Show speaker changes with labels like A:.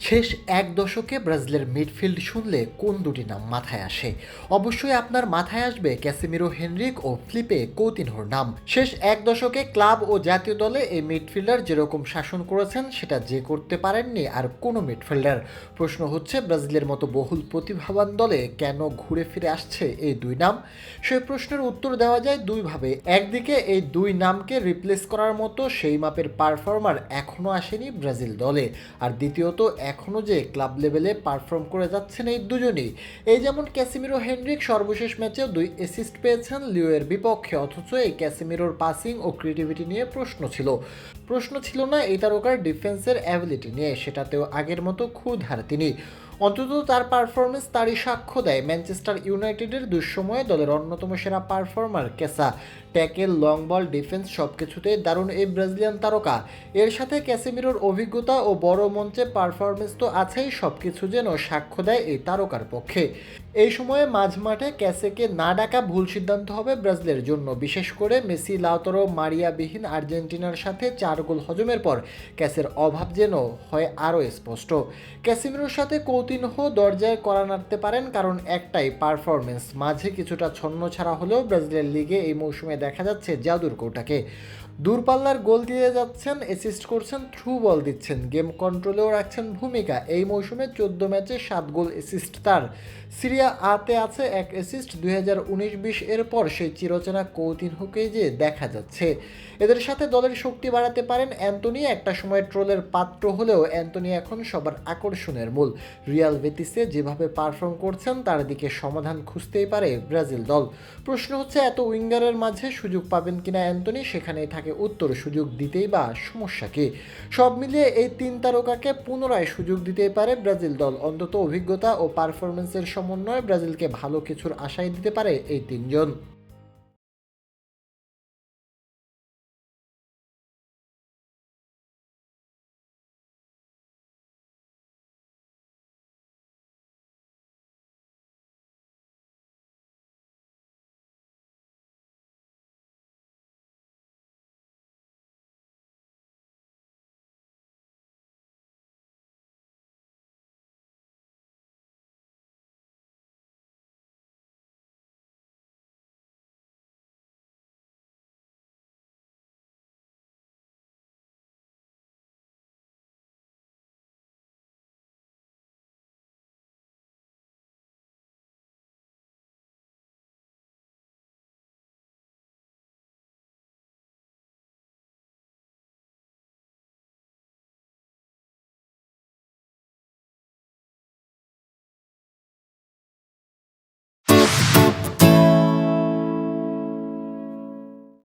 A: শেষ এক দশকে ব্রাজিলের মিডফিল্ড শুনলে কোন দুটি নাম মাথায় আসে? অবশ্যই আপনার মাথায় আসবে ক্যাসিমিরো হেনরিক ও ফ্লিপে কৌতিনহোর নাম। শেষ এক দশকে ক্লাব ও জাতীয় দলে এই মিডফিল্ডার যেরকম শাসন করেছেন, সেটা যে করতে পারেননি আর কোনো মিডফিল্ডার? প্রশ্ন হচ্ছে, ব্রাজিলের মতো বহুল প্রতিভাবান দলে কেন ঘুরে ফিরে আসছে এই দুই নাম? সে প্রশ্নের উত্তর দেওয়া যায় দুইভাবে। একদিকে এই দুই নামকে রিপ্লেস করার মতো সেই মাপের পারফর্মার এখনও আসেনি ব্রাজিল দলে। আর দ্বিতীয়ত এখনও যে ক্লাব লেভেলে পারফর্ম করে যাচ্ছেন এই দুজনই। এই যেমন ক্যাসিমিরো হেনরিক সর্বশেষ ম্যাচেও দুই অ্যাসিস্ট পেয়েছেন লিওয়ের বিপক্ষে, অথচ এই ক্যাসিমিরোর পাসিং ও ক্রিয়েটিভিটি নিয়ে প্রশ্ন ছিল। প্রশ্ন ছিল না এই তারকার ডিফেন্সের অ্যাবিলিটি নিয়ে, সেটাতেও আগের মতো ক্ষুধার তিনি। অন্তত তার পারফরমেন্স তারই সাক্ষ্য দেয়। ম্যানচেস্টার ইউনাইটেডের দুঃসময়ে দলের অন্যতম সেরা পারফর্মার কেসা ট্যাকেল লং বল ডিফেন্স সব কিছুতেই দারুণ এই ব্রাজিলিয়ান তারকা। এর সাথে ক্যাসেমিরোর অভিজ্ঞতা ও বড় মঞ্চে পারফরমেন্স তো আছেই সব কিছু যেন সাক্ষ্য দেয় এই তারকার পক্ষে। এই সময়ে মাঝ মাঠে ক্যাসেকে না ডাকা ভুল সিদ্ধান্ত হবে ব্রাজিলের জন্য। বিশেষ করে মেসি, লাউতরো, মারিয়াবিহীন আর্জেন্টিনার সাথে চার গোল হজমের পর ক্যাসের অভাব যেন হয় আরও স্পষ্ট। ক্যাসিমিরোর সাথে কৌতিনহ দরজায় করা নাড়তে পারেন, কারণ একটাই পারফরমেন্স মাঝে কিছুটা ছন্ন ছাড়া হলেও ব্রাজিলের লিগে এই মৌসুমে দেখা যাচ্ছে জাদুর কৌটাকে। দূরপাল্লার গোল দিয়ে যাচ্ছেন, অ্যাসিস্ট করছেন, থ্রু বল দিচ্ছেন, গেম কন্ট্রোলেও রাখছেন ভূমিকা। এই মৌসুমে চোদ্দ ম্যাচে সাত গোল অ্যাসিস্ট তার। সিরিয়া আতে আছে এক অ্যাসিস্ট দুই হাজার উনিশ বিশ এর পর সেই চিরচেনা কৌতিনহকেই যে দেখা যাচ্ছে। এদের সাথে দলের শক্তি বাড়াতে পারেন অ্যান্টনি, একটা সময় ট্রোলের পাত্র হলেও অ্যান্টনি এখন সবার আকর্ষণের মূল। রিয়াল বেতিসে যেভাবে পারফর্ম করছেন, তার দিকে সমাধান খুঁজতেই পারে ব্রাজিল দল। প্রশ্ন হচ্ছে, এত উইঙ্গারের মাঝে সুযোগ পাবেন কিনা অ্যান্টনি? সেখানেই থাকে উত্তর, সুযোগ দিতেই বা সমস্যা কি? সব মিলিয়ে এই তিন তারকাকে পুনরায় সুযোগ দিতেই পারে ব্রাজিল দল। অন্তত অভিজ্ঞতা ও পারফরমেন্সের সমন্বয়ে ব্রাজিলকে ভালো কিছুর আশাই দিতে পারে এই তিনজন।